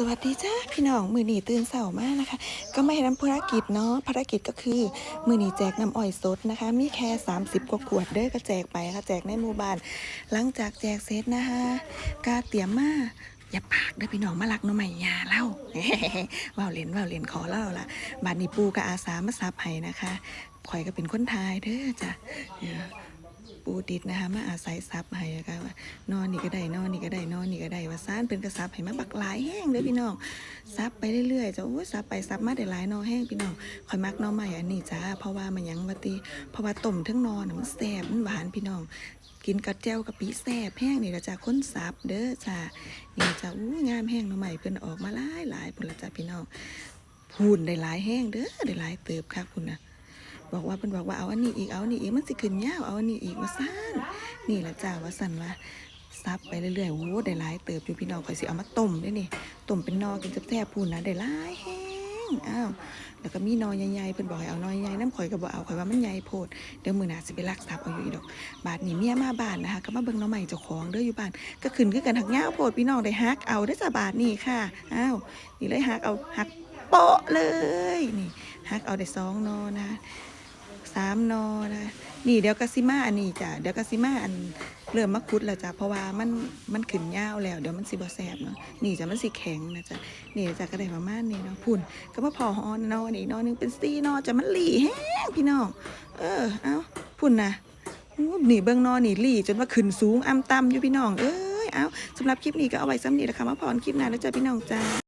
สวัสดีจ้าพี่น้องมือหนีตื่นเสามากนะคะ ก็ไม่ทำภารกิจเนาะภารกิจก็คือมือหนีแจกน้ำอ้อยสดนะคะ มีแค่ 30 กว่าขวดเด้อก็แจกไปค่ะแจกในหมู่บ้าน หลังจากแจกเสร็จนะคะกาเตียมมาอย่าปากเด้อพี่น้องมาลักน้องใหม่ยาเล่าว่าวเล่นว่าวเล่นขอเล่าละบาดนี้ปูกับอาสามาซับให้นะคะข่อยก็เป็นคนไทยเด้อจ้ะ ปูติดนะคะมาอาศัยซับให้นะคะว่านอนนี่ก็ได้นอนนี่ก็ได้นอนนี่ก็ได้ว่าซ่านเป็นกระซับให้มาบักหลายแห้งเลยพี่น้องซับไปเรื่อยๆจะโอ้ยซับไปซับมาได้หลายนอแห้งพี่น้องคอยมักนอใหม่อันนี้จ้าเพราะว่ามันยังวัตีเพราะว่าต้มทั้งนอนมันแซ่บมันหวานพี่น้อง กินกับแจ่วกะปิแซ่บแห้งนี่ละจ้าค้นซับเด้อจ้านี่จ้าอู้งามแห้งนอใหม่เพิ่นออกมาหลายหลายพุ่นละจ้าพี่น้องพูนได้หลายแห้งเด้อได้หลายเติบค่ะคุณนะ บอกว่าเพิ่นบอกว่าเอาอันนี้อีกเอาอันนี้อีกมันสิขึ้นยาวเอาอันนี้อีกว่าซ่านนี่แหละจ้าว่าสั่นว่าซับไปเรื่อยๆโอ้ได้หลายเติบอยู่พี่น้องข่อยสิเอามาต้มได้นี่ต้มเป็นนอกินแซ่บๆพูนนะได้หลายแห้งอ้าวแล้วก็มีนอใหญ่ๆเพิ่นบอกให้เอานอใหญ่น้ำข่อยก็บ่เอาข่อยว่ามันใหญ่โพดเดี๋ยวมื้อหน้าสิไปลักทรัพย์เอาอยู่อีดอก บาดนี้เมียมาบ้านนะคะก็มาเบิ่งน้องใหม่เจ้าของเด้ออยู่บ้านก็ขึ้นคือกันหักยาวโพดพี่น้องได้ฮักเอาได้จ้าบาดนี้ค่ะอ้าวนี่เลยฮักเอาฮักโปะเลยนี่ฮักเอาได้สองนอนะ สามนอนะนี่เดี๋ยวกะซิมาอันนี้จ้ะเดี๋ยวกะซิมาอันเริ่มมาคุดแล้วจ้ะเพราะว่ามันมันขึ้นยาวแล้ว เดี๋ยวมันสิบ่แสบเนาะนี่จ้ะมันสิแข็งนะจ้ะนี่จ้ะก็ได้ประมาณนี้เนาะพุ่นก็มาพอหอนนอนี่นอหนึงเป็นสี่นอจ้ะมันหลี่แห้งพี่น้องเออเอาพุ่นนะอู้นี่เบิ่งนอนี่หลี่จนว่าขึ้นสูงอ้ำต่ำอยู่พี่น้องเอ้ยเอาสำหรับคลิปนี้ก็เอาไว้ซ้ำนี้นะคะมาพรคลิปหน้าแล้วจ้ะพี่น้องจ้า